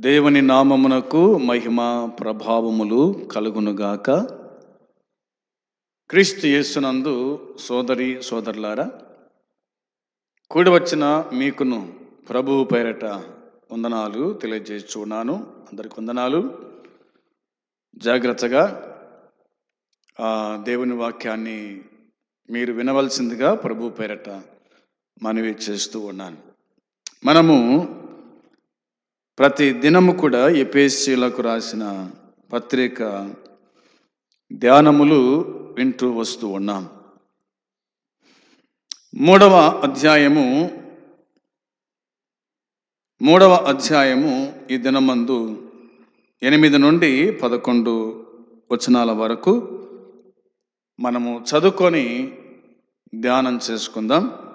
దేవుని నామమునకు మహిమ ప్రభావములు కలుగునుగాక. క్రీస్తు యేసునందు సోదరి సోదరులారా కూడి వచ్చిన మీకును ప్రభువు పేరట వందనాలు తెలియజేస్తున్నాను అందరికి వందనాలు. జాగ్రత్తగా ఆ దేవుని వాక్యాన్ని మీరు వినవలసిందిగా ప్రభు పేరట మనవి చేస్తూ ఉన్నాను. మనము ప్రతి దినము కూడా ఎపేసీలకు రాసిన పత్రిక ధ్యానములు వింటూ వస్తూ ఉన్నాం. మూడవ అధ్యాయము మూడవ అధ్యాయము ఈ దినమందు ఎనిమిది నుండి పదకొండు వచనాల వరకు మనము చదువుకొని ధ్యానం చేసుకుందాం.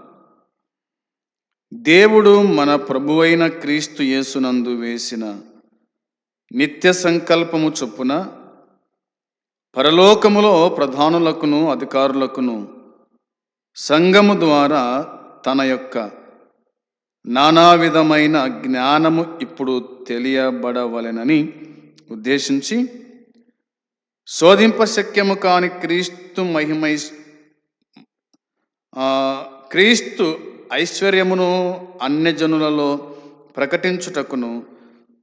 దేవుడు మన ప్రభువైన క్రీస్తు యేసునందు వేసిన నిత్య సంకల్పము చొప్పున పరలోకములో ప్రధానులకును అధికారులకును సంఘము ద్వారా తన యొక్క నానా విధమైన జ్ఞానము ఇప్పుడు తెలియబడవలెనని ఉద్దేశించి శోధింప శక్యము కాని క్రీస్తు మహిమై క్రీస్తు ఐశ్వర్యమును అన్యజనులలో ప్రకటించుటకును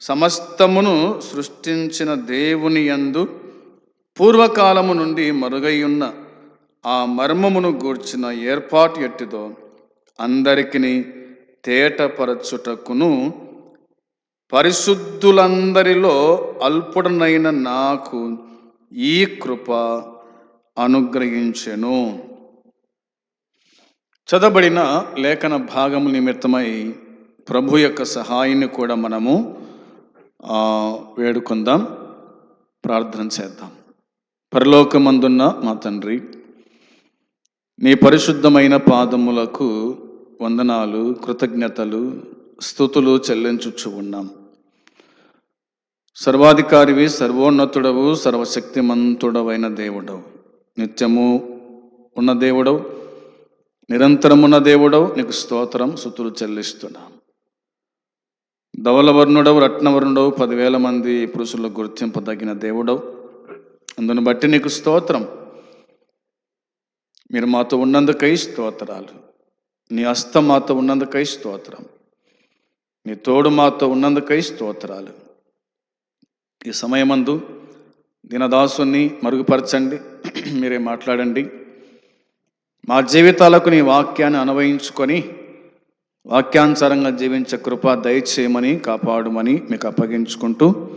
సమస్తమును సృష్టించిన దేవుని యందు పూర్వకాలము నుండి మరుగైయున్న ఆ మర్మమును గూర్చిన ఏర్పాటు ఎట్టిదో అందరికిని తేటపరచుటకును పరిశుద్ధులందరిలో అల్పుడనైన నాకు ఈ కృప అనుగ్రహించెను. చదవబడిన లేఖన భాగము నిమిత్తమై ప్రభు యొక్క సహాయాన్ని కూడా మనము వేడుకుందాం ప్రార్థన చేద్దాం. పరలోకమందున్న మా తండ్రి నీ పరిశుద్ధమైన పాదములకు వందనాలు కృతజ్ఞతలు స్థుతులు చెల్లించుచు ఉన్నాం. సర్వాధికారివి సర్వోన్నతుడవు సర్వశక్తిమంతుడవైన దేవుడవు. నిత్యము ఉన్న దేవుడవు నిరంతరమున్న దేవుడవు నీకు స్తోత్రం సుతులు చెల్లిస్తున్నాం ధవలవర్ణుడవు రత్నవర్ణుడవు పదివేల మంది పురుషులకు గుర్తింపదగిన దేవుడవు. అందును బట్టి నీకు స్తోత్రం. మీరు మాతో ఉన్నందుకై స్తోత్రాలు. నీ హస్తం మాతో ఉన్నందుకై స్తోత్రం. నీ తోడు మాతో ఉన్నందుకై స్తోత్రాలు. ఈ సమయమందు దీనదాసుని మరుగుపరచండి. మీరే మాట్లాడండి. మా జీవితాలకు నీ వాక్యాన్ని అనువయించుకొని వాక్యానుసారంగా జీవించే కృప దయచేయమని కాపాడుమని మీకు అప్పగించుకుంటూ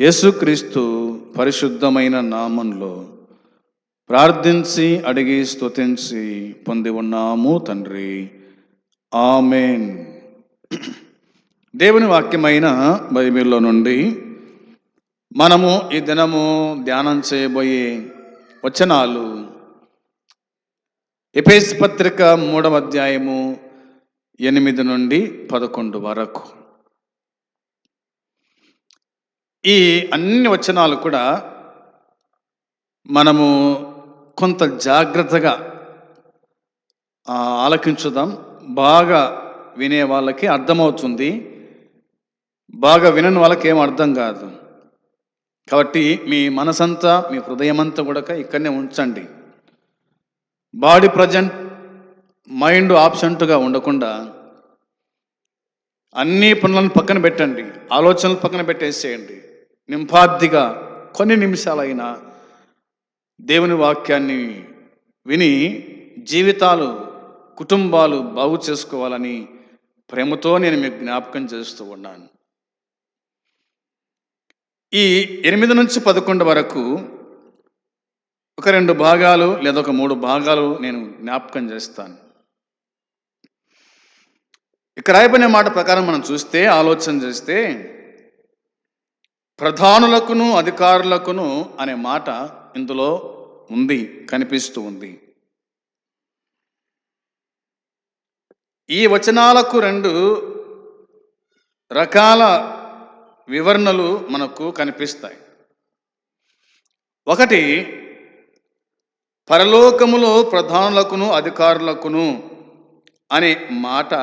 యేసుక్రీస్తు పరిశుద్ధమైన నామంలో ప్రార్థించి అడిగి స్తుతించి పొంది ఉన్నాము తండ్రి. ఆమెన్. దేవుని వాక్యమైన బైబిల్లో నుండి మనము ఈ దినము ధ్యానం చేయబోయే వచనాలు ఎపేస్ పత్రిక మూడవ అధ్యాయము ఎనిమిది నుండి పదకొండు వరకు. ఈ అన్ని వచనాలు కూడా మనము కొంత జాగ్రత్తగా ఆలకించుదాం. బాగా వినే వాళ్ళకి అర్థమవుతుంది. బాగా వినని వాళ్ళకి ఏం అర్థం కాదు. కాబట్టి మీ మనసంతా మీ హృదయమంతా కూడా ఇక్కడనే ఉంచండి. బాడీ ప్రజెంట్ మైండ్ ఆబ్సెంట్గా ఉండకుండా అన్ని పనులను పక్కన పెట్టండి ఆలోచనలు పక్కన పెట్టేసేయండి. నింపాద్దిగా కొన్ని నిమిషాలైనా దేవుని వాక్యాన్ని విని జీవితాలు కుటుంబాలు బాగు చేసుకోవాలని ప్రేమతో నేను మీకు జ్ఞాపకం చేస్తూ ఉన్నాను. ఈ ఎనిమిది నుంచి పదకొండు వరకు ఒక రెండు భాగాలు లేదా ఒక మూడు భాగాలు నేను జ్ఞాపకం చేస్తాను. ఇక్కడ రాయబడిన మాట ప్రకారం మనం చూస్తే ఆలోచన చేస్తే ప్రధానులకును అధికారులకును అనే మాట ఇందులో ఉంది కనిపిస్తూ ఉంది. ఈ వచనాలకు రెండు రకాల వివరణలు మనకు కనిపిస్తాయి. ఒకటి పరలోకములో ప్రధానులకును అధికారులకును అనే మాట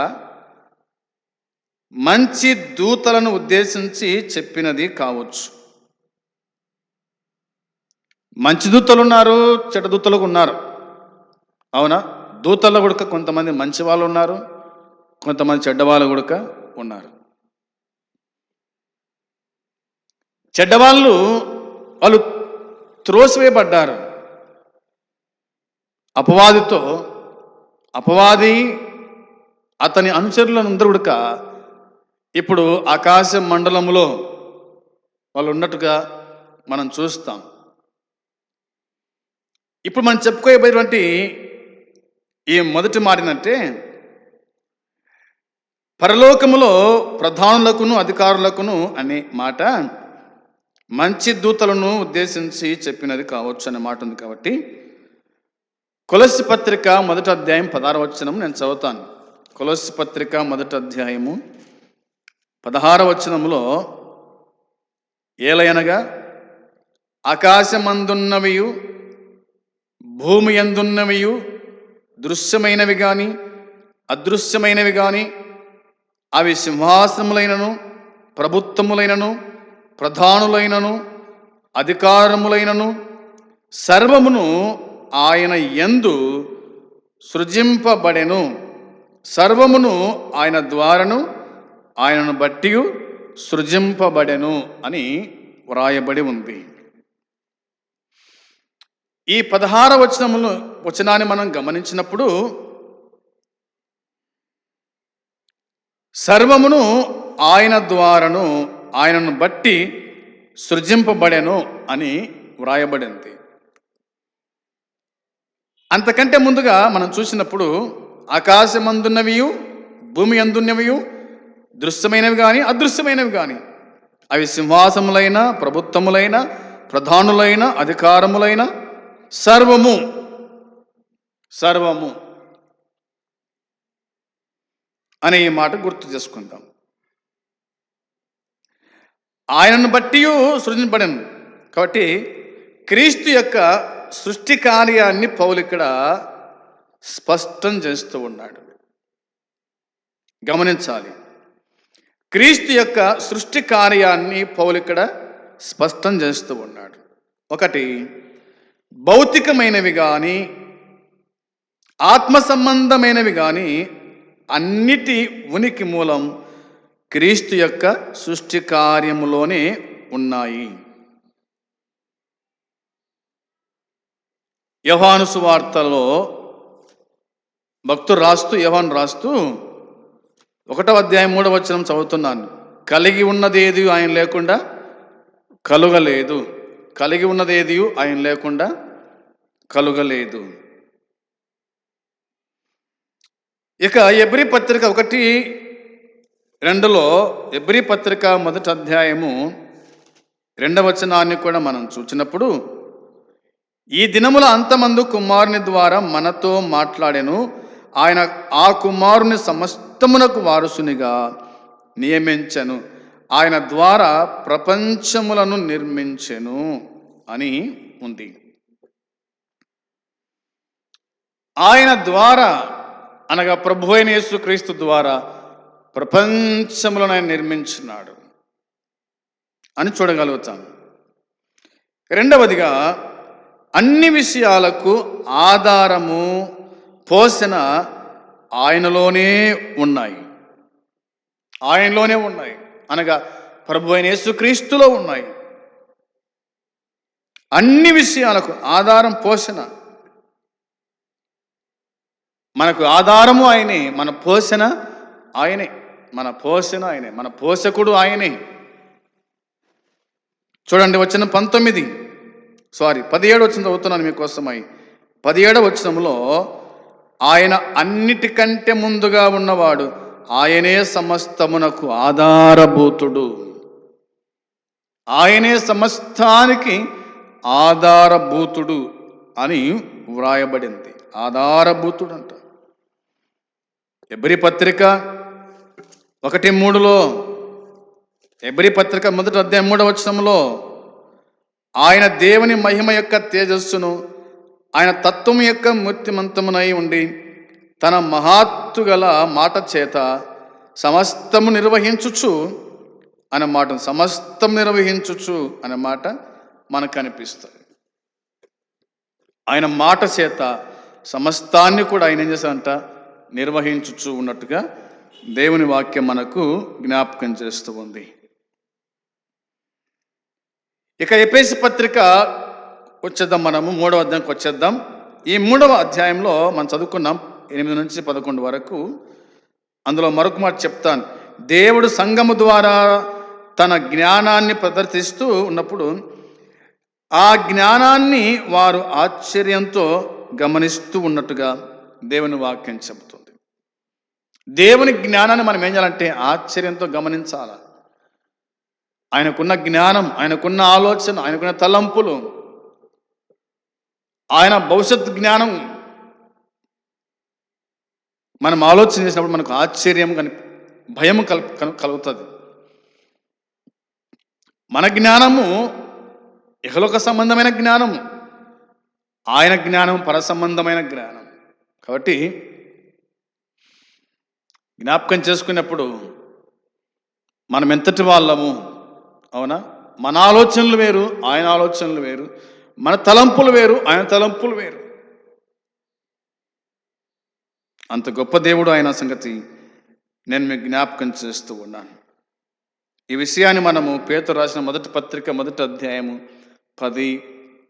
మంచి దూతలను ఉద్దేశించి చెప్పినది కావచ్చు. మంచి దూతలు ఉన్నారు చెడ్డ దూతలు ఉన్నారు. అవునా? దూతల్లో కూడా కొంతమంది మంచి వాళ్ళు ఉన్నారు కొంతమంది చెడ్డవాళ్ళు కూడా ఉన్నారు. చెడ్డవాళ్ళు వాళ్ళు త్రోసివేయబడ్డారు. అపవాదితో అపవాది అతని అనుచరులందరూ కూడా ఇప్పుడు ఆకాశ మండలంలో వాళ్ళు ఉన్నట్టుగా మనం చూస్తాం. ఇప్పుడు మనం చెప్పుకోబోయేటువంటి ఈ మొదటి మారిందంటే పరలోకములో ప్రధానులకును అధికారులకును అనే మాట మంచి దూతలను ఉద్దేశించి చెప్పినది కావచ్చు అనే మాట ఉంది కాబట్టి కొలసి పత్రిక మొదటి అధ్యాయం పదహారవచనం నేను చదువుతాను. కొలసి పత్రిక మొదటి అధ్యాయము పదహారవచనములో ఏలయనగా ఆకాశమందున్నవియు భూమి ఎందున్నవియు దృశ్యమైనవి కానీ అదృశ్యమైనవి కానీ అవి సింహాసనములైనను ప్రభుత్వములైనను ప్రధానులైనను అధికారములైనను సర్వమును ఆయన యందు సృజింపబడెను. సర్వమును ఆయన ద్వారను ఆయనను బట్టి సృజింపబడెను అని వ్రాయబడి ఉంది. ఈ పదహార వచనములు వచనాన్ని మనం గమనించినప్పుడు సర్వమును ఆయన ద్వారను ఆయనను బట్టి సృజింపబడెను అని వ్రాయబడింది. అంతకంటే ముందుగా మనం చూసినప్పుడు ఆకాశమందున్నవియు భూమి అందున్నవియు దృశ్యమైనవి కానీ అదృశ్యమైనవి కానీ అవి సింహాసములైన ప్రభుత్వములైన ప్రధానులైన అధికారములైన సర్వము. సర్వము. అనే ఈ మాట గుర్తు చేసుకుందాం. ఆయనను బట్టి సృజింపడను కాబట్టి క్రీస్తు యొక్క సృష్టి కార్యాన్ని పౌలు ఇక్కడ స్పష్టం చేస్తూ ఉన్నాడు. గమనించాలి. క్రీస్తు యొక్క సృష్టి కార్యాన్ని పౌలు ఇక్కడ స్పష్టం చేస్తూ ఉన్నాడు. ఒకటి భౌతికమైనవి కానీ ఆత్మ సంబంధమైనవి కానీ అన్నిటి ఉనికి మూలం క్రీస్తు యొక్క సృష్టి కార్యములోనే ఉన్నాయి. యహాను సువార్తలో భక్తుడు రాస్తూ యవాన్ రాస్తూ ఒకటో అధ్యాయం మూడవ వచనం చదువుతున్నాను. కలిగి ఉన్నదేది ఆయన లేకుండా కలుగలేదు. కలిగి ఉన్నదేది ఆయన లేకుండా కలుగలేదు. ఇక ఎబ్రి పత్రిక ఒకటి రెండులో ఎబ్రి పత్రిక మొదటి అధ్యాయము రెండవ వచనాన్ని కూడా మనం చూచినప్పుడు ఈ దినముల అంతమందు కుమారుని ద్వారా మనతో మాట్లాడెను. ఆయన ఆ కుమారుని సమస్తమునకు వారసునిగా నియమించెను. ఆయన ద్వారా ప్రపంచములను నిర్మించెను అని ఉంది. ఆయన ద్వారా అనగా ప్రభు అయిన యేసుక్రీస్తు ద్వారా ప్రపంచములను ఆయన నిర్మించున్నాడు అని చూడగలుగుతాం. రెండవదిగా అన్ని విషయాలకు ఆధారము పోషణ ఆయనలోనే ఉన్నాయి. ఆయనలోనే ఉన్నాయి. అనగా ప్రభు అయిన యేసుక్రీస్తులో ఉన్నాయి. అన్ని విషయాలకు ఆధారం పోషణ మనకు ఆధారము ఆయనే మన పోషణ ఆయనే మన పోషణ ఆయనే మన పోషకుడు ఆయనే. చూడండి వచ్చిన పంతొమ్మిది. సారీ పదిహేడు వచ్చిన చదువుతున్నాను మీకోసమై. పదిహేడు వచ్చినంలో ఆయన అన్నిటికంటే ముందుగా ఉన్నవాడు ఆయనే సమస్తమునకు ఆధారభూతుడు. ఆయనే సమస్తానికి ఆధారభూతుడు అని వ్రాయబడింది. ఆధారభూతుడు అంట ఎబ్రి పత్రిక ఒకటి మూడులో ఎబ్రి పత్రిక మొదటి అధ్యాయం మూడవ వచనంలో ఆయన దేవుని మహిమ యొక్క తేజస్సును ఆయన తత్వం యొక్క మూర్తిమంతమునై ఉండి తన మహాత్తుగల మాట చేత సమస్తము నిర్వహించుచు అనే మాట సమస్తం నిర్వహించుచు అనే మాట మనకు కనిపిస్తుంది ఆయన మాట చేత సమస్తాన్ని కూడా ఆయన ఏం చేశారంట నిర్వహించుచు ఉన్నట్టుగా దేవుని వాక్యం మనకు జ్ఞాపకం చేస్తూ ఉంది. ఇక ఎపేసి పత్రిక వచ్చేద్దాం మనము మూడవ అధ్యాయంకి వచ్చేద్దాం. ఈ మూడవ అధ్యాయంలో మనం చదువుకున్నాం ఎనిమిది నుంచి పదకొండు వరకు. అందులో మరొక మాట చెప్తాను. దేవుడు సంఘము ద్వారా తన జ్ఞానాన్ని ప్రదర్శిస్తూ ఉన్నప్పుడు ఆ జ్ఞానాన్ని వారు ఆశ్చర్యంతో గమనిస్తూ ఉన్నట్టుగా దేవుని వాక్యం చెబుతుంది. దేవుని జ్ఞానాన్ని మనం ఏం చేయాలంటే ఆశ్చర్యంతో గమనించాలా? ఆయనకున్న జ్ఞానం ఆయనకున్న ఆలోచన ఆయనకున్న తలంపులు ఆయన భవిష్యత్ జ్ఞానం. మనం ఆలోచన చేసినప్పుడు మనకు ఆశ్చర్యం కని భయం కల్ కలుగుతుంది. మన జ్ఞానము ఇహలోక సంబంధమైన జ్ఞానము. ఆయన జ్ఞానం పర సంబంధమైన జ్ఞానం. కాబట్టి జ్ఞాపకం చేసుకున్నప్పుడు మనం ఎంతటి వాళ్ళము అవునా? మన ఆలోచనలు వేరు ఆయన ఆలోచనలు వేరు. మన తలంపులు వేరు ఆయన తలంపులు వేరు. అంత గొప్ప దేవుడు ఆయన సంగతి నేను మీకు జ్ఞాపకం చేస్తూ ఉన్నాను. ఈ విషయాన్ని మనము పేరు రాసిన మొదటి పత్రిక మొదటి అధ్యాయము పది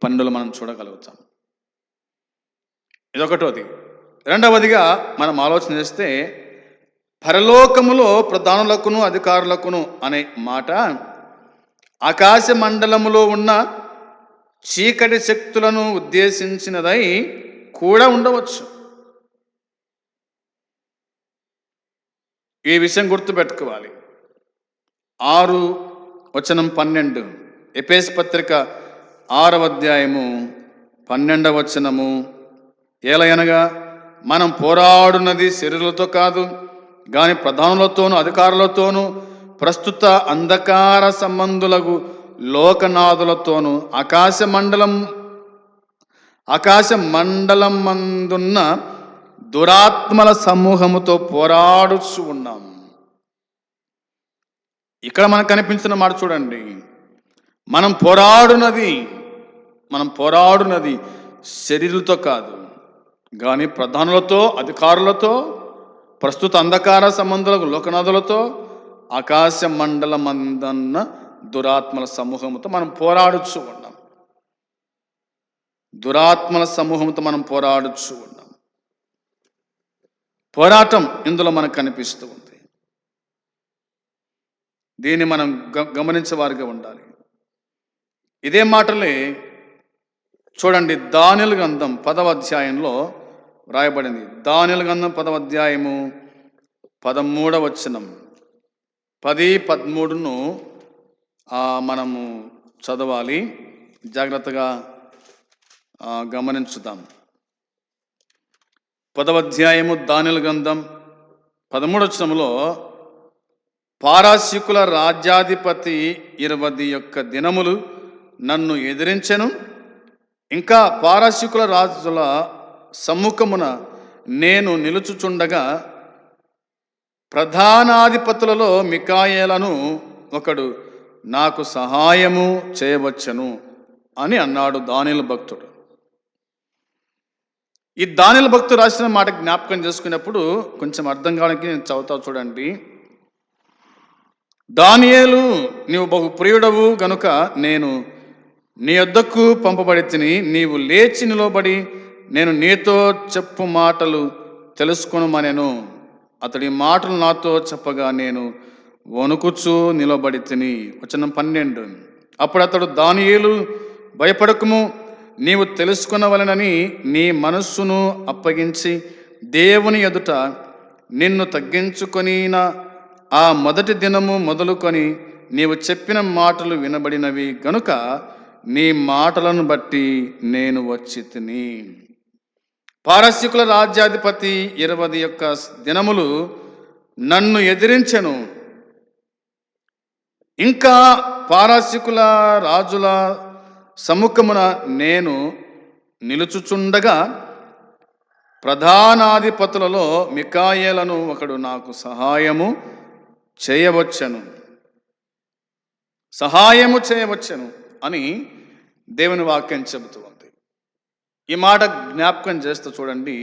పన్నెండులో మనం చూడగలుగుతాం. ఇదొకటోది. రెండవదిగా మనం ఆలోచన చేస్తే పరలోకములో ప్రధానులకును అధికారులకును అనే మాట ఆకాశ మండలములో ఉన్న చీకటి శక్తులను ఉద్దేశించినదై కూడా ఉండవచ్చు. ఈ విషయం గుర్తుపెట్టుకోవాలి. ఆరు వచనం పన్నెండు. ఎపేస్ పత్రిక ఆరవ అధ్యాయము పన్నెండవ వచనము ఏలయనగా మనం పోరాడున్నది శరీరులతో కాదు కానీ ప్రధానులతోనూ అధికారులతోనూ ప్రస్తుత అంధకార సంబంధులకు లోకనాథులతోనూ ఆకాశ మండలం ఆకాశ మండలం మందున్న దురాత్మల సమూహముతో పోరాడుచు ఉన్నాం. ఇక్కడ మనకు కనిపించిన మాట చూడండి. మనం పోరాడునది మనం పోరాడునది శరీరులతో కాదు. కానీ ప్రధానులతో అధికారులతో ప్రస్తుత అంధకార సంబంధులకు లోకనాథులతో ఆకాశ మండలమందన్న దురాత్మల సమూహంతో మనం పోరాడుచు ఉన్నాం. దురాత్మల సమూహంతో మనం పోరాడుచు ఉన్నాం. పోరాటం ఇందులో మనకు కనిపిస్తూ ఉంది. దీన్ని మనం గ- గమనించేవారుగా ఉండాలి. ఇదే మాటలే చూడండి దానిల గంధం పదవ అధ్యాయంలో రాయబడింది. దానిల గంధం పదవ అధ్యాయము పదమూడవచనం పది పదమూడును మనము చదవాలి. జాగ్రత్తగా గమనించుదాం. పదవధ్యాయము దానిల గ్రంథం. పదమూడవచనంలో పారాశికుల రాజ్యాధిపతి ఇరవది యొక్క దినములు నన్ను ఎదిరించెను. ఇంకా పారాశికుల రాజుల సమ్ముఖమున నేను నిలుచుచుండగా ప్రధానాధిపతులలో మికాయేలను ఒకడు నాకు సహాయము చేయవచ్చను అని అన్నాడు దానిల భక్తుడు. ఈ దానిల భక్తుడు రాసిన మాట జ్ఞాపకం చేసుకున్నప్పుడు కొంచెం అర్థం కావడానికి నేను చదువుతా చూడండి. దానియేలు నీవు బహు ప్రియుడవు గనుక నేను నీ యొద్దకు పంపబడి తిని నీవు లేచి నిలబడి నేను నీతో చెప్పు మాటలు తెలుసుకునమనెను. అతడి మాటలు నాతో చెప్పగా నేను వణుకుచూ నిలబడి తిని వచనం పన్నెండు. అప్పుడు అతడు దానియేలు భయపడకుము నీవు తెలుసుకునవలనని నీ మనస్సును అప్పగించి దేవుని ఎదుట నిన్ను తగ్గించుకొనిన ఆ మొదటి దినము మొదలుకొని నీవు చెప్పిన మాటలు వినబడినవి గనుక నీ మాటలను బట్టి నేను వచ్చి తిని. పారస్యకుల రాజ్యాధిపతి ఇరవై యొక్క దినములు నన్ను ఎదిరించెను. ఇంకా పారస్యకుల రాజుల సముఖమున నేను నిలుచుచుండగా ప్రధానాధిపతులలో మికాయేలను ఒకడు నాకు సహాయము చేయవచ్చను. సహాయము చేయవచ్చను అని దేవుని వాక్యం చెబుతూ ఈ మాట జ్ఞాపకం చేస్తూ చూడండి.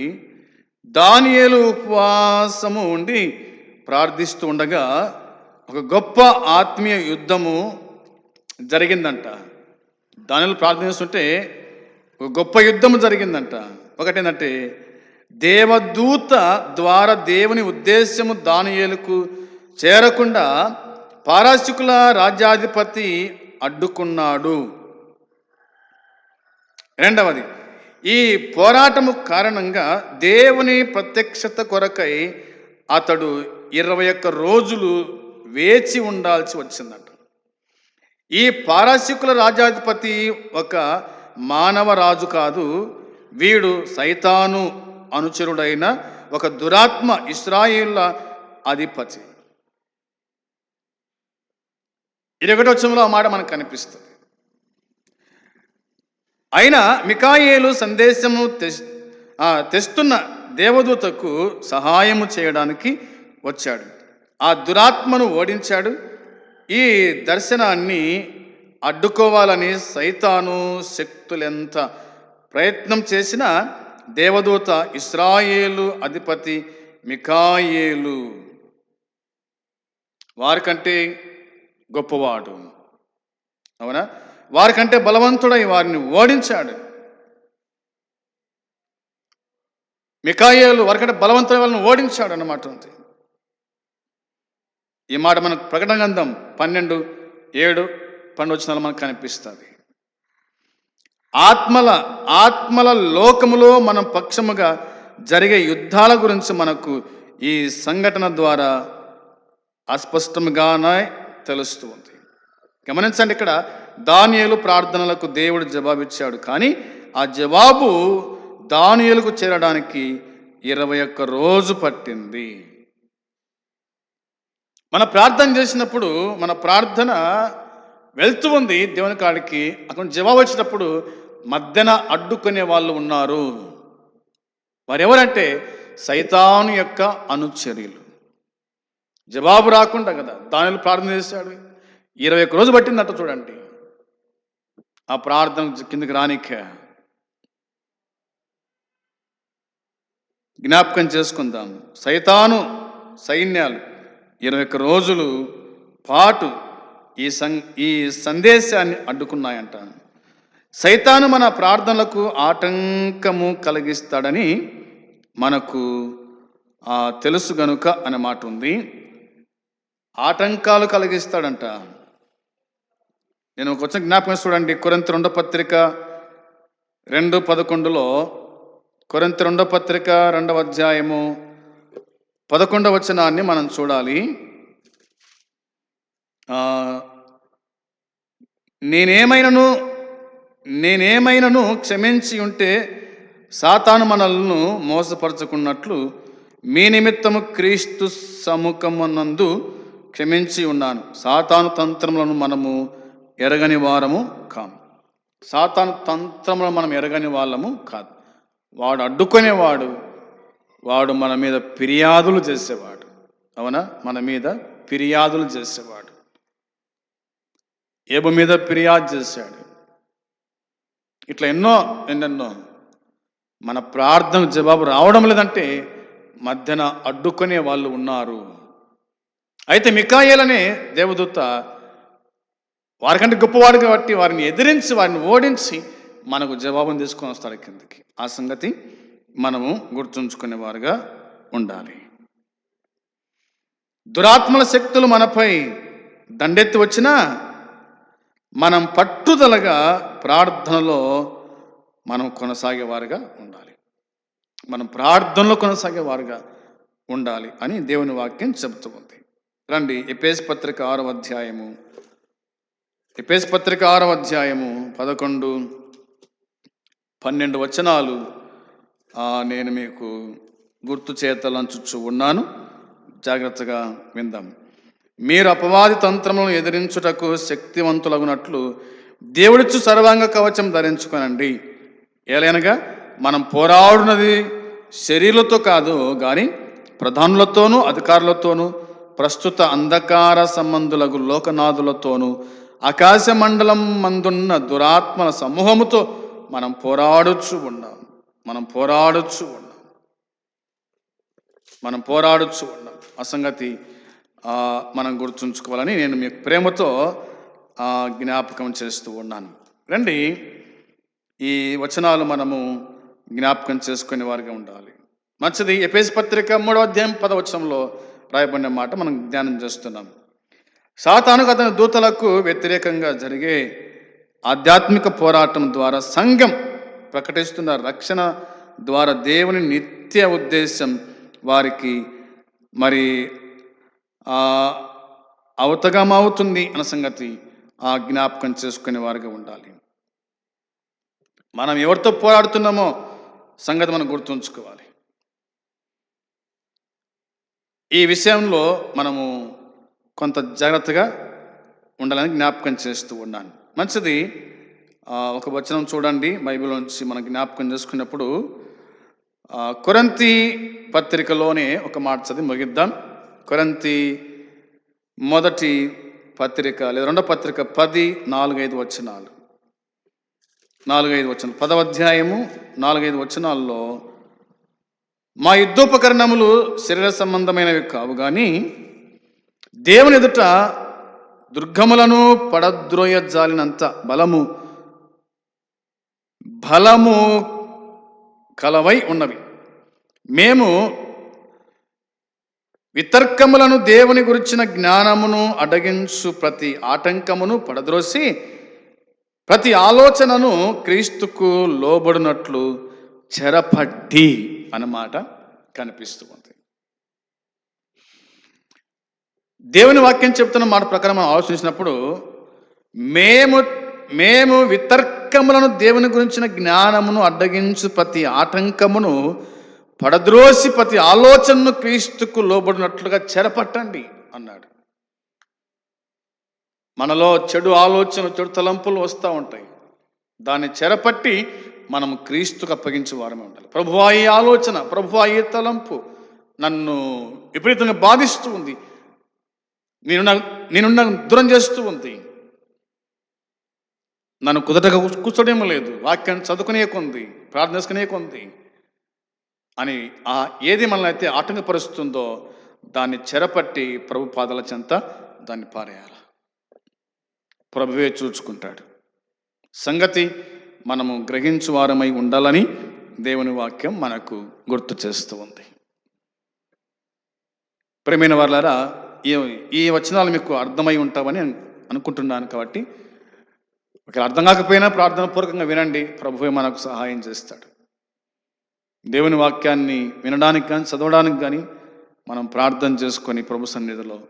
దానియేలు ఉపవాసము ఉండి ప్రార్థిస్తూ ఉండగా ఒక గొప్ప ఆత్మీయ యుద్ధము జరిగిందంట. దానిలో ప్రార్థిస్తుంటే ఒక గొప్ప యుద్ధము జరిగిందంట. ఒకటేంటంటే దేవదూత ద్వారా దేవుని ఉద్దేశము దానియేలుకు చేరకుండా పారాశుకుల రాజ్యాధిపతి అడ్డుకున్నాడు. రెండవది ఈ పోరాటము కారణంగా దేవుని ప్రత్యక్షత కొరకై అతడు ఇరవై ఒక్క రోజులు వేచి ఉండాల్సి వచ్చిందట. ఈ పారాశికుల రాజాధిపతి ఒక మానవ రాజు కాదు వీడు సైతాను అనుచరుడైన ఒక దురాత్మ ఇస్రాయిల్ల అధిపతి. ఇరవై వచ్చంలో ఆ మాట మనకు కనిపిస్తుంది. అయినా మికాయేలు సందేశము తెస్తున్న దేవదూతకు సహాయము చేయడానికి వచ్చాడు. ఆ దురాత్మను ఓడించాడు. ఈ దర్శనాన్ని అడ్డుకోవాలని సైతాను శక్తులెంత ప్రయత్నం చేసినా దేవదూత ఇస్రాయేలు అధిపతి మికాయేలు వారికంటే గొప్పవాడు. అవునా? వారికంటే బలవంతుడై వారిని ఓడించాడు. మికాయేలు వారికంటే బలవంతుడై వాళ్ళని ఓడించాడు అన్నమాట ఉంది ఈ మాట మనకు ప్రకటన గ్రంథం పన్నెండు ఏడు పన్నెండు వచ్చినాలు మనకు కనిపిస్తుంది. ఆత్మల ఆత్మల లోకములో మనం పక్షముగా జరిగే యుద్ధాల గురించి మనకు ఈ సంఘటన ద్వారా అస్పష్టంగానే తెలుస్తుంది గమనించండి ఇక్కడ దానియలు ప్రార్థనలకు దేవుడు జవాబిచ్చాడు. కానీ ఆ జవాబు దానియలకు చేరడానికి ఇరవై ఒక్క రోజు పట్టింది. మన ప్రార్థన చేసినప్పుడు మన ప్రార్థన వెళ్తూ ఉంది దేవుని కాడికి. అక్కడ జవాబు వచ్చేటప్పుడు మధ్యన అడ్డుకునే వాళ్ళు ఉన్నారు. వారు ఎవరంటే సైతాను యొక్క అనుచర్యులు జవాబు రాకుండా కదా దానిలో ప్రార్థన చేశాడు. ఇరవై ఒక్క రోజు పట్టిందంట చూడండి. ఆ ప్రార్థన కిందకి రానిక. జ్ఞాపకం చేసుకుందాం. సైతాను సైన్యాలు ఇరవై ఒక్క రోజులు పాటు ఈ సం ఈ సందేశాన్ని అడ్డుకున్నాయంట. సైతాను మన ప్రార్థనలకు ఆటంకము కలిగిస్తాడని మనకు ఆ, తెలుసు గనుక అనే మాట ఉంది. ఆటంకాలు కలిగిస్తాడంట. నేను ఒక వచ్చిన జ్ఞాపకం చూడండి. కొరింత రెండో పత్రిక రెండు పదకొండులో కొరింత రెండో పత్రిక రెండవ అధ్యాయము పదకొండవ వచనాన్ని మనం చూడాలి. నేనేమైనను నేనేమైనను క్షమించి ఉంటే సాతాను మనల్ని మోసపరచుకున్నట్లు మీ నిమిత్తము క్రీస్తు సముఖమునందు క్షమించి ఉన్నాను. సాతాను తంత్రములను మనము ఎరగని వారము కాము. సాతాను తంత్రములను మనం ఎరగని వాళ్ళము కాదు. వాడు అడ్డుకునేవాడు వాడు మన మీద ఫిర్యాదులు చేసేవాడు. అవునా? మన మీద ఫిర్యాదులు చేసేవాడు. ఏబు మీద ఫిర్యాదు చేశాడు. ఇట్లా ఎన్నో ఎన్నెన్నో మన ప్రార్థన జవాబు రావడం లేదంటే మధ్యన అడ్డుకునే వాళ్ళు ఉన్నారు. అయితే మికాయేలనే దేవదూత వారికంటే గొప్పవాడు కాబట్టి వారిని ఎదిరించి వారిని ఓడించి మనకు జవాబును తీసుకొని వస్తాడు కిందకి. ఆ సంగతి మనము గుర్తుంచుకునేవారుగా ఉండాలి. దురాత్మల శక్తులు మనపై దండెత్తి వచ్చినా మనం పట్టుదలగా ప్రార్థనలో మనం కొనసాగేవారుగా ఉండాలి. మనం ప్రార్థనలో కొనసాగేవారుగా ఉండాలి అని దేవుని వాక్యం చెబుతూ ఉంది. రండి ఎపేస్ పత్రిక ఆరో అధ్యాయము ఎపేస్ పత్రిక ఆరవ అధ్యాయము పదకొండు పన్నెండు వచనాలు నేను మీకు గుర్తు చేతలంచుచు ఉన్నాను. జాగ్రత్తగా విందాం. మీరు అపవాది తంత్రములను ఎదిరించుటకు శక్తివంతులగునట్లు దేవుడిచ్చు సర్వాంగ కవచం ధరించుకోనండి. ఏలైనగా మనం పోరాడునది శరీరులతో కాదు కానీ ప్రధానులతోనూ అధికారులతోనూ ప్రస్తుత అంధకార సంబంధులకు లోకనాథులతోనూ ఆకాశ మండలం మందున్న దురాత్మల సమూహముతో మనం పోరాడుచు ఉన్నాం. మనం పోరాడుచు ఉన్నాం. మనం పోరాడుచు ఉన్నాం. ఆ సంగతి మనం గుర్తుంచుకోవాలని నేను మీకు ప్రేమతో జ్ఞాపకం చేస్తూ ఉన్నాను. రండి ఈ వచనాలు మనము జ్ఞాపకం చేసుకునే వారిగా ఉండాలి. మంచిది ఎపేసి పత్రిక మూడో అధ్యాయం పదవచనంలో రాయబడిన మాట మనం ధ్యానం చేస్తున్నాం. సాతానుకు అతని దూతలకు వ్యతిరేకంగా జరిగే ఆధ్యాత్మిక పోరాటం ద్వారా సంఘం ప్రకటిస్తున్న రక్షణ ద్వారా దేవుని నిత్య ఉద్దేశం వారికి మరి అవతగమవుతుంది అన్న సంగతి ఆ జ్ఞాపకం చేసుకునే వారిగా ఉండాలి. మనం ఎవరితో పోరాడుతున్నామో సంగతి మనం గుర్తుంచుకోవాలి. ఈ విషయంలో మనము కొంత జాగ్రత్తగా ఉండాలని జ్ఞాపకం చేస్తూ ఉన్నాను. మంచిది ఒక వచనం చూడండి. బైబిల్ నుంచి మనం జ్ఞాపకం చేసుకున్నప్పుడు కొరంతి పత్రికలోనే ఒక మాట చదివి ముగిద్దాం. కొరంతి మొదటి పత్రిక లేదా రెండో పత్రిక పది నాలుగైదు వచనాలు. నాలుగైదు వచనాలు. పదవ అధ్యాయము నాలుగైదు వచనాల్లో మా యుద్ధోపకరణములు శరీర సంబంధమైనవి కావు కానీ దేవుని ఎదుట దుర్గములను పడద్రోయ జాలినంత బలము బలము కలవై ఉన్నవి. మేము వితర్కములను దేవుని గురించిన జ్ఞానమును అడగించు ప్రతి ఆటంకమును పడద్రోసి ప్రతి ఆలోచనను క్రీస్తుకు లోబడినట్లు చెరపట్టి అన్నమాట కనిపిస్తూ ఉంది. దేవుని వాక్యం చెప్తున్న మాట ప్రకారం మనం ఆలోచించినప్పుడు మేము మేము వితర్కములను దేవుని గురించిన జ్ఞానమును అడ్డగించు ప్రతి ఆటంకమును పడద్రోసి ప్రతి ఆలోచనను క్రీస్తుకు లోబడినట్లుగా చెరపట్టండి అన్నాడు. మనలో చెడు ఆలోచనలు చెడు తలంపులు వస్తూ ఉంటాయి. దాన్ని చెరపట్టి మనం క్రీస్తుకు అప్పగించే వారమే ఉండాలి. ప్రభువా ఈ ఆలోచన ప్రభువా ఈ తలంపు నన్ను విపరీతంగా బాధిస్తూ ఉంది. నేను నేను నన్ను దూరం చేస్తూ ఉంది. నన్ను కుదటగా కూర్చోడేమో లేదు. వాక్యాన్ని చదువుకునే కొంది ప్రార్థించుకునే కొంది అని ఆ ఏది మనల్ని అయితే ఆటంకపరుస్తుందో దాన్ని చెరపట్టి ప్రభు పాదాల చెంత దాన్ని పారేయాలి. ప్రభువే చూచుకుంటాడు. సంగతి మనము గ్రహించు వారమై ఉండాలని దేవుని వాక్యం మనకు గుర్తు చేస్తూ ఉంది. ప్రేమైన వాళ్ళారా ఈ ఈ వచనాలు మీకు అర్థమై ఉంటామని అనుకుంటున్నాను కాబట్టి ఒకవేళ అర్థం కాకపోయినా ప్రార్థన పూర్వకంగా వినండి. ప్రభువే మనకు సహాయం చేస్తాడు. దేవుని వాక్యాన్ని వినడానికి కానీ చదవడానికి కానీ మనం ప్రార్థన చేసుకొని ప్రభు సన్నిధిలో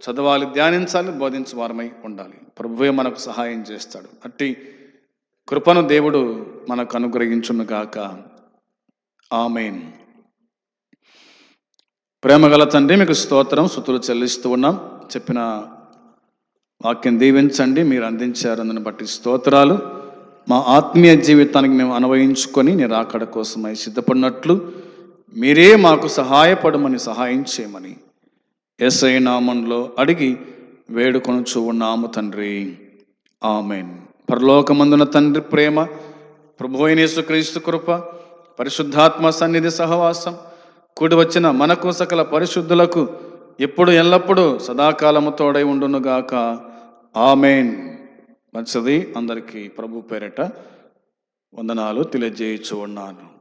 చదవాలి ధ్యానించాలి బోధించే వారమై ఉండాలి. ప్రభువే మనకు సహాయం చేస్తాడు. అట్టి కృపను దేవుడు మనకు అనుగ్రహించునుగాక. ఆమెన్. ప్రేమగల తండ్రి మీకు స్తోత్రం సుతులు చెల్లిస్తూ ఉన్నాం. చెప్పిన వాక్యం దీవించండి. మీరు అందించారు అందుని బట్టి స్తోత్రాలు. మా ఆత్మీయ జీవితానికి మేము అనువయించుకొని నీ రాకడ కోసమై సిద్ధపడినట్లు మీరే మాకు సహాయపడమని సహాయం చేయమని ఎస్ఐ నామంలో అడిగి వేడుకొనుచు ఉన్నాము తండ్రి. ఆమెన్. పరలోకమందున తండ్రి ప్రేమ ప్రభు అయిన యేసుక్రీస్తు కృప పరిశుద్ధాత్మ సన్నిధి సహవాసం కూడి వచ్చిన మనకు సకల పరిశుద్ధులకు ఎప్పుడు ఎల్లప్పుడూ సదాకాలము తోడై ఉండునుగాక. ఆమెన్. మంచిది. అందరికీ ప్రభు పేరిట వందనాలు తెలియజేయచ్చు ఉన్నాను.